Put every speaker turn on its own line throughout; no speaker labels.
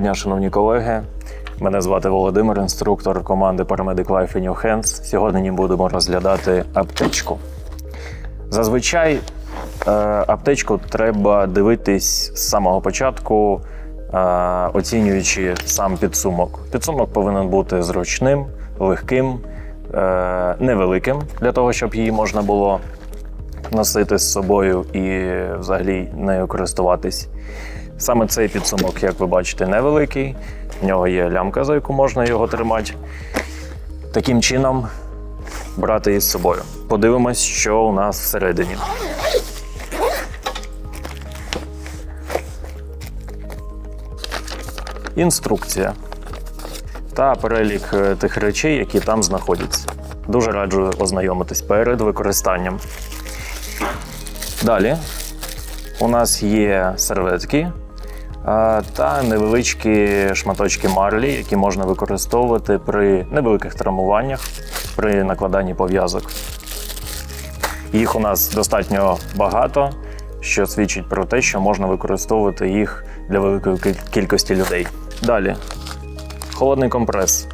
Доброго дня, шановні колеги. Мене звати Володимир, інструктор команди Paramedic Life in Your Hands. Сьогодні будемо розглядати аптечку. Зазвичай е, аптечку треба дивитись з самого початку, е, оцінюючи сам підсумок. Підсумок повинен бути зручним, легким, е, невеликим для того, щоб її можна було носити з собою і взагалі нею користуватись. Саме цей підсумок, як ви бачите, невеликий. В нього є лямка, за яку можна його тримати. Таким чином брати її з собою. Подивимось, що у нас всередині. Інструкція та перелік е, тих речей, які там знаходяться. Дуже раджу ознайомитись перед використанням. Далі у нас є серветки та невеличкі шматочки марлі, які можна використовувати при невеликих травмуваннях, при накладанні пов'язок. Їх у нас достатньо багато, що свідчить про те, що можна використовувати їх для великої кількості людей. Далі холодний компрес.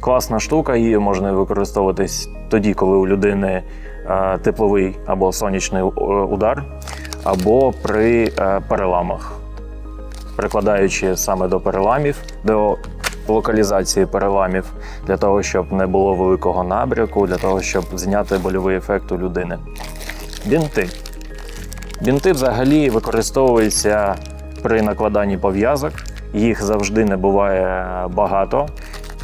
Класна штука, її можна використовуватись тоді, коли у людини тепловий або сонячний е, удар, або при е, переламах. Прикладаючи саме до переламів, до локалізації переламів, для того, щоб не було великого набряку, для того, щоб зняти больовий ефект у людини. Бінти. Бінти взагалі використовуються при накладанні пов'язок. Їх завжди не буває багато.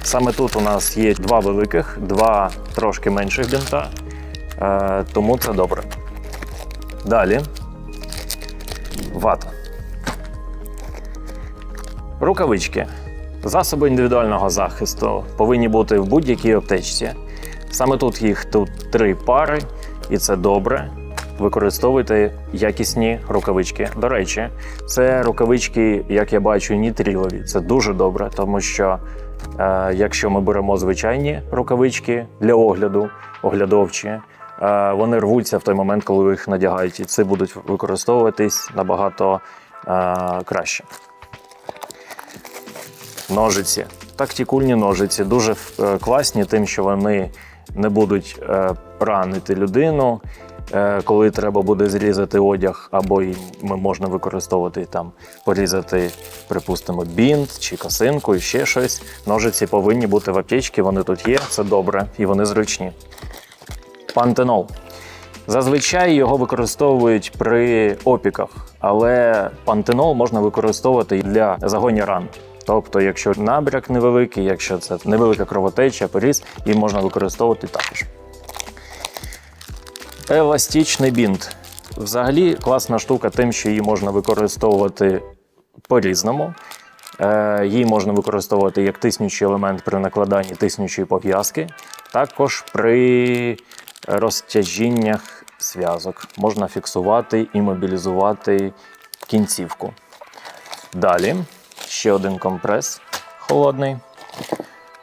Саме тут у нас є два великих, два трошки менших бінта, е, тому це добре. Далі вата. Рукавички. Засоби індивідуального захисту повинні бути в будь-якій аптечці. Саме тут їх тут три пари, і це добре. Використовуйте якісні рукавички. До речі, це рукавички, як я бачу, нітрілові. Це дуже добре, тому що е, якщо ми беремо звичайні рукавички для огляду, оглядовчі, е, вони рвуться в той момент, коли ви їх надягають, і це будуть використовуватись набагато е, краще. Ножиці. Тактикульні ножиці дуже е, класні, тим, що вони не будуть е, ранити людину, е, коли треба буде зрізати одяг, або і можна використовувати там, порізати, припустимо, бінт чи косинку, і ще щось. Ножиці повинні бути в аптечці, вони тут є, це добре, і вони зручні. Пантенол. Зазвичай його використовують при опіках, але пантенол можна використовувати для загоні ран. Тобто, якщо набряк невеликий, якщо це невелика кровотеча, поріз, її можна використовувати також. Еластичний бінт. Взагалі класна штука тим, що її можна використовувати по-різному. Е, Її можна використовувати як тиснючий елемент при накладанні тиснючої пов'язки, також при розтяжіннях зв'язок. Можна фіксувати і мобілізувати кінцівку. Далі ще один компрес холодний.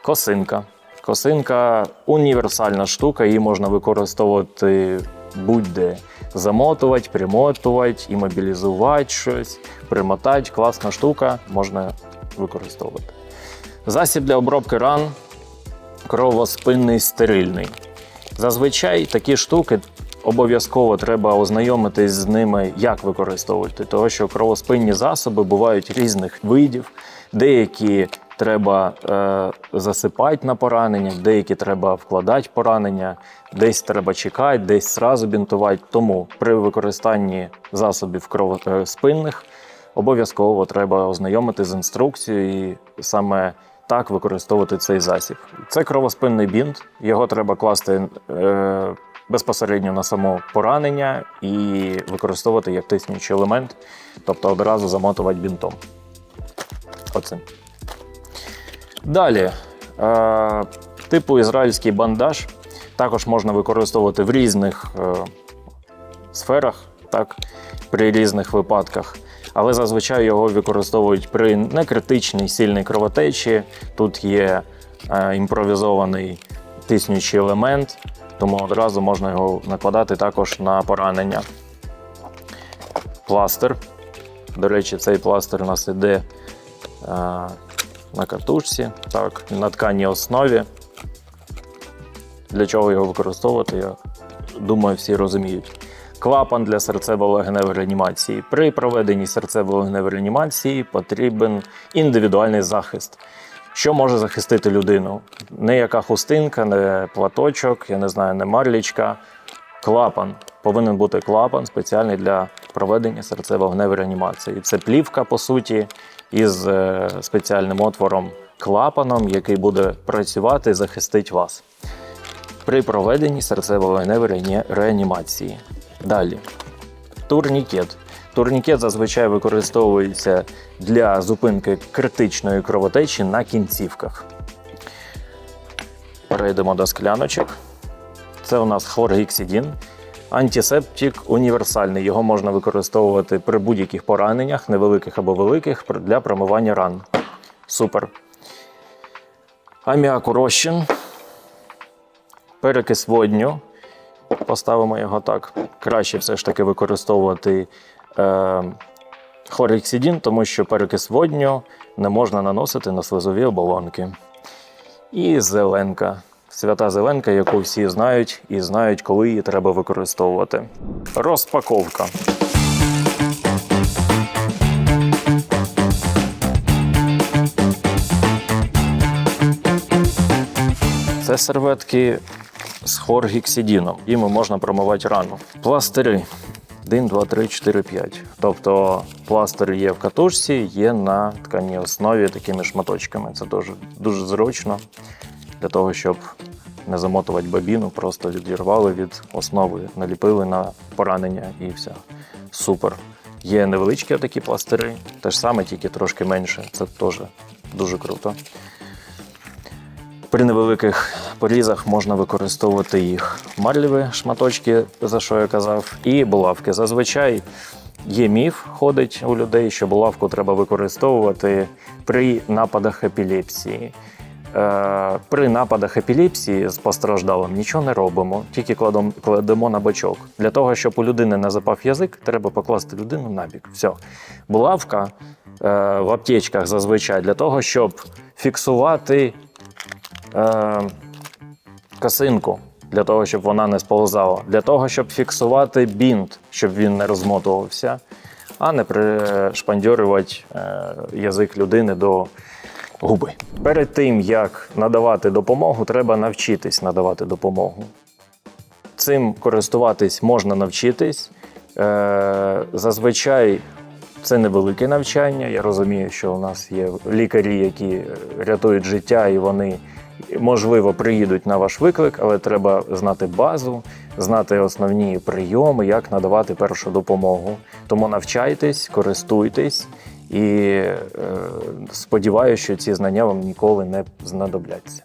Косинка. Косинка універсальна штука, її можна використовувати будь-де. Замотувати, примотувати, імобілізувати щось, примотати. Класна штука, можна використовувати. Засіб для обробки ран кровоспинний стерильний. Зазвичай такі штуки обов'язково треба ознайомитись з ними, як використовувати, тому що кровоспинні засоби бувають різних видів. Деякі треба е, засипати на поранення, деякі треба вкладати поранення, десь треба чекати, десь зразу бінтувати. Тому при використанні засобів кровоспинних обов'язково треба ознайомити з інструкцією і саме так використовувати цей засіб. Це кровоспинний бінт, його треба класти е, безпосередньо на само поранення і використовувати як тиснючий елемент, тобто одразу замотувати бінтом. Оцим. Далі, е, типу ізраїльський бандаж також можна використовувати в різних е, сферах, так, при різних випадках. Але зазвичай його використовують при некритичній сильній кровотечі. Тут є е, імпровізований тиснючий елемент, тому одразу можна його накладати також на поранення. Пластир. До речі, цей пластир у нас іде е, на катушці, так, на тканій основі. Для чого його використовувати, я думаю, всі розуміють. Клапан для серцево-легеневої реанімації. При проведенні серцево-легеневої реанімації потрібен індивідуальний захист. Що може захистити людину? Не яка хустинка, не платочок, я не знаю, не марлічка. Клапан. Повинен бути клапан спеціальний для проведення серцево-вогневої реанімації. Це плівка, по суті, із е, спеціальним отвором клапаном, який буде працювати і захистить вас при проведенні серцево-вогневої реанімації. Далі. Турнікет. Турнікет зазвичай використовується для зупинки критичної кровотечі на кінцівках. Перейдемо до скляночок. Це у нас хлоргексидин. Антисептик універсальний. Його можна використовувати при будь-яких пораненнях, невеликих або великих, для промивання ран. Супер. Аміаку розчин. Перекис водню. Поставимо його так. Краще все ж таки використовувати е, хлоргексидин, тому що перекис водню не можна наносити на слизові оболонки. І зеленка. Свята зеленка, яку всі знають і знають, коли її треба використовувати. Розпаковка. Це серветки з хлоргексидином. Їми можна промивати рану. Пластири. 1, 2, 3, 4, 5. Тобто пластир є в катушці, є на тканій основі такими шматочками. Це дуже, дуже зручно для того, щоб не замотувати бобіну, просто відірвали від основи, наліпили на поранення і все. Супер. Є невеличкі такі пластири, те ж саме, тільки трошки менше. Це теж дуже круто. При невеликих порізах можна використовувати їх марлеві шматочки, за що я казав, і булавки. Зазвичай є міф, ходить у людей, що булавку треба використовувати при нападах епілепсії. Е, При нападах епілепсії з постраждалим нічого не робимо, тільки кладемо, кладемо на бочок. Для того, щоб у людини не запав язик, треба покласти людину на бік. Все. Булавка е, в аптечках зазвичай для того, щоб фіксувати е, косинку, для того, щоб вона не сползала, для того, щоб фіксувати бінт, щоб він не розмотувався, а не пришпандьорювати е, язик людини до губи. Перед тим, як надавати допомогу, треба навчитись надавати допомогу. Цим користуватись можна навчитись. Е, зазвичай це невелике навчання. Я розумію, що у нас є лікарі, які рятують життя, і вони можливо приїдуть на ваш виклик, але треба знати базу, знати основні прийоми, як надавати першу допомогу. Тому навчайтесь, користуйтесь і е, сподіваюся, що ці знання вам ніколи не знадобляться.